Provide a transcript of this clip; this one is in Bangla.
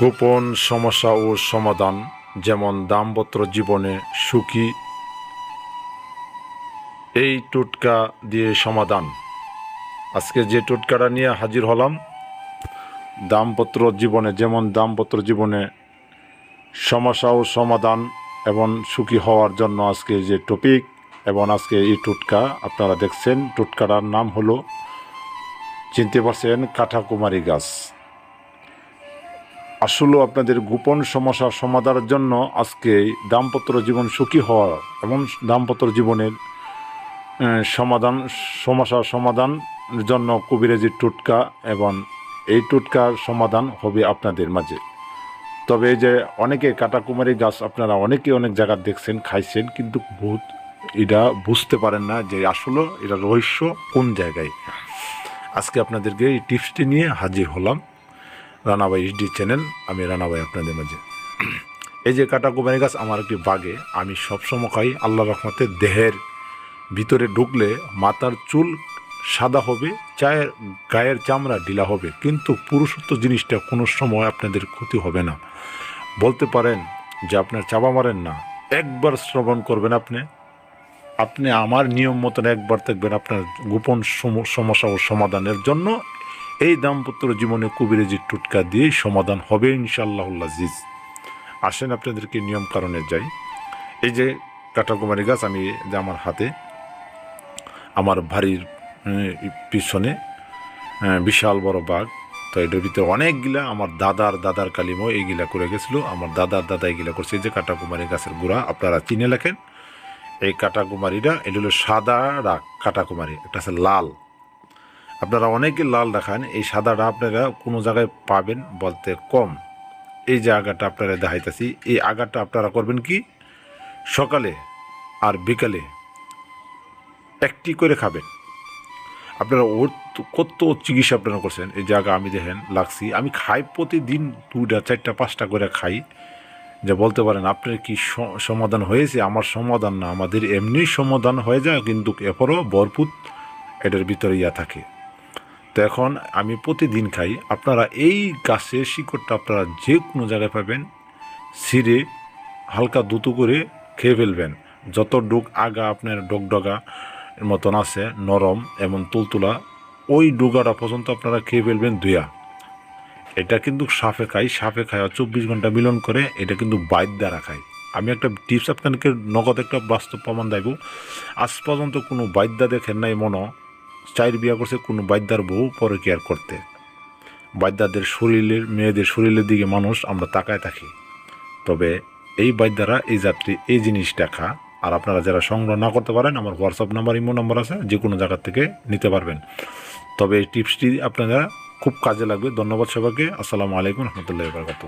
গোপন সমস্যা ও সমাধান, যেমন দাম্পত্য জীবনে সুখী। এই টোটকা দিয়ে সমাধান। আজকে যে টোটকাটা নিয়ে হাজির হলাম, দাম্পত্য জীবনে, যেমন দাম্পত্য জীবনে সমস্যা ও সমাধান এবং সুখী হওয়ার জন্য আজকে যে টপিক এবং আজকে এই টোটকা, আপনারা দেখছেন, টোটকাটার নাম হলো চিনতে পারছেন কাঠাকুমারী গাছ। আসলে আপনাদের গোপন সমস্যার সমাধানের জন্য আজকে দাম্পত্য জীবন সুখী হওয়া এবং দাম্পত্য জীবনের সমাধান, সমস্যার সমাধানের জন্য কবিরাজি টোটকা এবং এই টোটকার সমাধান হবে আপনাদের মাঝে। তবে যে অনেকে কাটাকুমারী গাছ আপনারা অনেকে অনেক জায়গা দেখছেন, খাইছেন, কিন্তু বহুত এটা বুঝতে পারেন না যে আসলে এটা রহস্য কোন জায়গায়। আজকে আপনাদেরকে এই টিপসটি নিয়ে হাজির হলাম। রানাবাই এইচডি চ্যানেল আমি রানাবাই আপনাদের মাঝে। এই যে কাটা কাটাকুমারী গাছ আমার একটি বাগে, আমি সবসময় খাই আল্লাহ রহমতে দেহের ভিতরে ঢুকলে মাথার চুল সাদা হবে, চায়ের গায়ের চামড়া ঢিলা হবে। কিন্তু পুরুষত্ব জিনিসটা কোনো সময় আপনাদের ক্ষতি হবে না। বলতে পারেন যে আপনার চাপা মারেন না। একবার শ্রবণ করবেন আপনি। আপনি আমার নিয়ম মতন একবার দেখবেন আপনার গোপন সম- সমস্যা ও সমাধানের জন্য এই দাম্পত্য জীবনে কবিরেজির টুটকা দিয়েই সমাধান হবে ইনশাআল্লাহ জিজ আসেন আপনাদেরকে নিয়ম কারণে যাই। এই যে কাটাকুমারী গাছ আমি যে আমার হাতে আমার আহ, পিছনে বিশাল বড় বাঘ তো এটার ভিতরে অনেকগুলা আমার দাদার দাদার কালিমও এইগুলা করে গেছিল। আমার দাদার দাদা এইগুলা করছে। যে কাটাকুমারী গাছের গুড়া আপনারা চিনে লেখেন। এই কাটাকুমারীটা এটা হলো সাদা রাগ কাটাকুমারী এটা আছে লাল। আপনারা অনেকে লাল দেখান, এই সাদাটা আপনারা কোনো জায়গায় পাবেন বলতে কম। এই যে আগাটা আপনারা দেখাইতেছি, এই আগাটা আপনারা করবেন কি? সকালে আর বিকালে একটি করে খাবেন। আপনারা ওর কত চিকিৎসা আপনারা করছেন, এই জায়গা আমি দেখেন, লাগছি। আমি খাই প্রতিদিন দুটা চারটা, পাঁচটা করে খাই। যে বলতে পারেন, আপনার কি সমাধান হয়েছে? আমার সমাধান না, আমাদের এমনি সমাধান হয়ে যায়, কিন্তু এরপরও ভরপুর এটার ভিতরে ইয়া থাকে। তো এখন আমি প্রতিদিন খাই। আপনারা এই গাছের শিকড়টা আপনারা যে কোনো জায়গায় পাবেন, ছিঁড়ে হালকা দুতো করে খেয়ে ফেলবেন। যত ডুক আগা আপনার ডগডগা মতন আছে, নরম এবং তুলতুলা, ওই ডুগাটা পর্যন্ত আপনারা খেয়ে ফেলবেন দুয়া এটা কিন্তু সাপে খাই সাপে খায় চব্বিশ ঘণ্টা মিলন করে, এটা কিন্তু বাইর দ্বারা খায়। আমি একটা টিপস আপনাদেরকে নগদ একটা বাস্তব প্রমাণ দেব। আজ পর্যন্ত কোনো বাইদ্যা দেখেন নাই মনো চাইর বিয়া করছে কোনো বাদ্যার বউ পরে কেয়ার করতে। বাইদ্যাদের শরীরের, মেয়েদের শরীরের দিকে মানুষ আমরা তাকায় থাকি। তবে এই বাইদ্যারা এই যাত্রী, এই জিনিস দেখা আর আপনারা যারা সংগ্রহ না করতে পারেন, আমার হোয়াটসঅ্যাপ নাম্বার ইমো নাম্বার আছে যে কোনো জায়গার থেকে নিতে পারবেন। তবে এই টিপসটি আপনারা খুব কাজে লাগবে। ধন্যবাদ সবাইকে। আসসালামু আলাইকুম রহমতুল্লাহ বরকাত